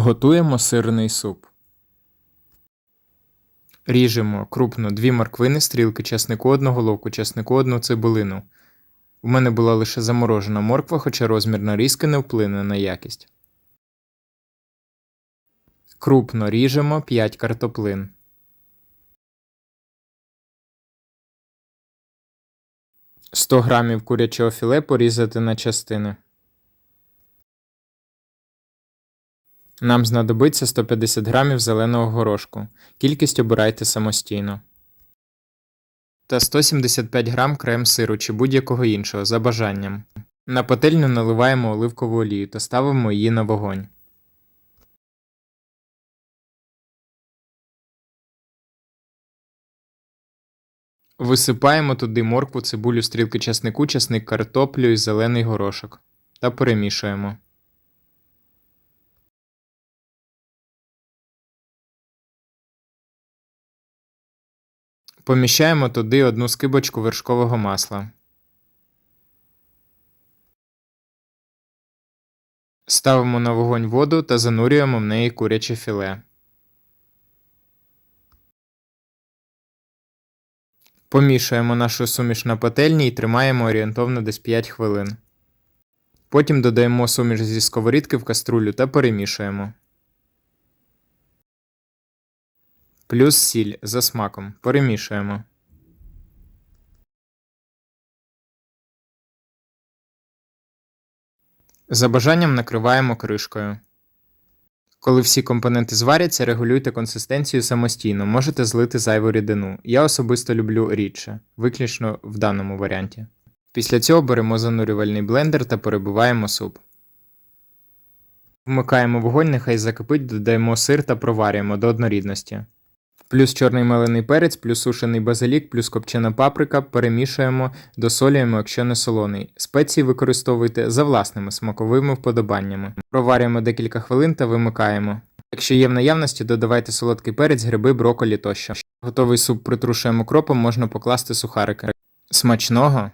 Готуємо сирний суп. Ріжемо крупно дві морквини, стрілки часнику, одну головку часнику, одну цибулину. У мене була лише заморожена морква, хоча розмір нарізки не вплине на якість. Крупно ріжемо 5 картоплин. Сто грамів курячого філе порізати на частини. Нам знадобиться 150 грамів зеленого горошку. Кількість обирайте самостійно. Та 175 грам крем сиру чи будь-якого іншого за бажанням. На пательню наливаємо оливкову олію та ставимо її на вогонь. Висипаємо туди моркву, цибулю, стрілки часнику, часник, картоплю і зелений горошок. Та перемішуємо. Поміщаємо туди одну скибочку вершкового масла. Ставимо на вогонь воду та занурюємо в неї куряче філе. Помішуємо нашу суміш на пательні і тримаємо орієнтовно десь 5 хвилин. Потім додаємо суміш зі сковорідки в каструлю та перемішуємо. Плюс сіль за смаком. Перемішуємо. За бажанням накриваємо кришкою. Коли всі компоненти зваряться, регулюйте консистенцію самостійно, можете злити зайву рідину. Я особисто люблю рідше, виключно в даному варіанті. Після цього беремо занурювальний блендер та перебиваємо суп. Вмикаємо вогонь, нехай закипить, додаємо сир та проварюємо до однорідності. Плюс чорний мелений перець, плюс сушений базилік, плюс копчена паприка, перемішуємо, досолюємо, якщо не солоний. Спеції використовуйте за власними смаковими вподобаннями. Проварюємо декілька хвилин та вимикаємо. Якщо є в наявності, додавайте солодкий перець, гриби, броколі тощо. Готовий суп притрушуємо кропом, можна покласти сухарики. Смачного!